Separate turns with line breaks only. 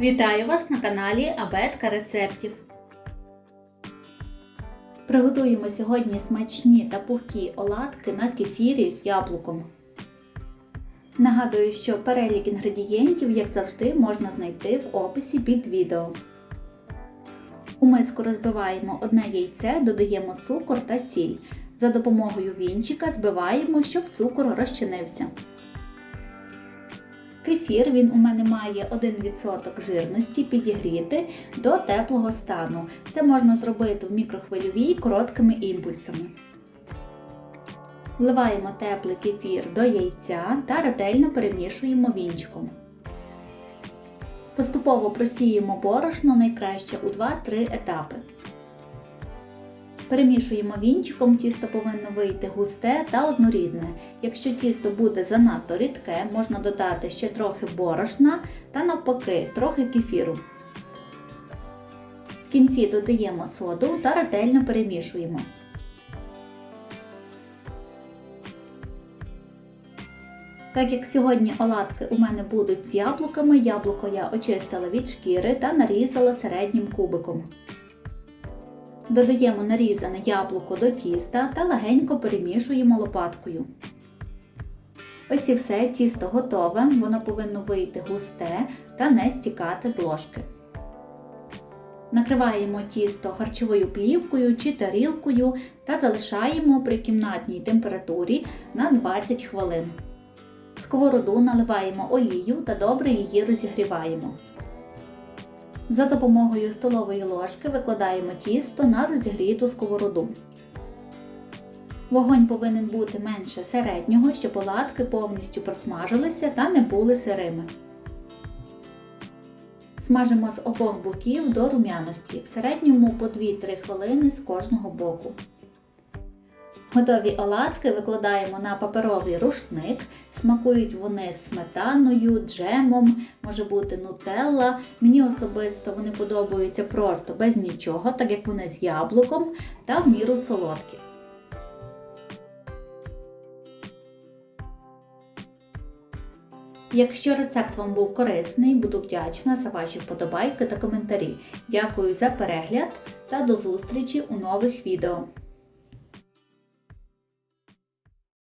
Вітаю вас на каналі Абетка рецептів. Приготуємо сьогодні смачні та пухкі оладки на кефірі з яблуком. Нагадую, що перелік інгредієнтів, як завжди, можна знайти в описі під відео. У миску розбиваємо одне яйце, додаємо цукор та сіль. За допомогою вінчика збиваємо, щоб цукор розчинився. Кефір він у мене має 1% жирності підігріти до теплого стану. Це можна зробити в мікрохвильовій короткими імпульсами. Вливаємо теплий кефір до яйця та ретельно перемішуємо вінчиком. Поступово просіємо борошно найкраще у 2-3 етапи. Перемішуємо вінчиком, тісто повинно вийти густе та однорідне. Якщо тісто буде занадто рідке, можна додати ще трохи борошна та навпаки трохи кефіру. В кінці додаємо соду та ретельно перемішуємо. Так як сьогодні оладки у мене будуть з яблуками, яблуко я очистила від шкіри та нарізала середнім кубиком. Додаємо нарізане яблуко до тіста та легенько перемішуємо лопаткою. Ось і все, тісто готове, воно повинно вийти густе та не стікати з ложки. Накриваємо тісто харчовою плівкою чи тарілкою та залишаємо при кімнатній температурі на 20 хвилин. В сковороду наливаємо олію та добре її розігріваємо. За допомогою столової ложки викладаємо тісто на розігріту сковороду. Вогонь повинен бути менше середнього, щоб оладки повністю просмажилися та не були сирими. Смажимо з обох боків до рум'яності, в середньому по 2-3 хвилини з кожного боку. Готові оладки викладаємо на паперовий рушник, смакують вони сметаною, джемом, може бути нутелла. Мені особисто вони подобаються просто без нічого, так як вони з яблуком та в міру солодкі. Якщо рецепт вам був корисний, буду вдячна за ваші вподобайки та коментарі. Дякую за перегляд та до зустрічі у нових відео.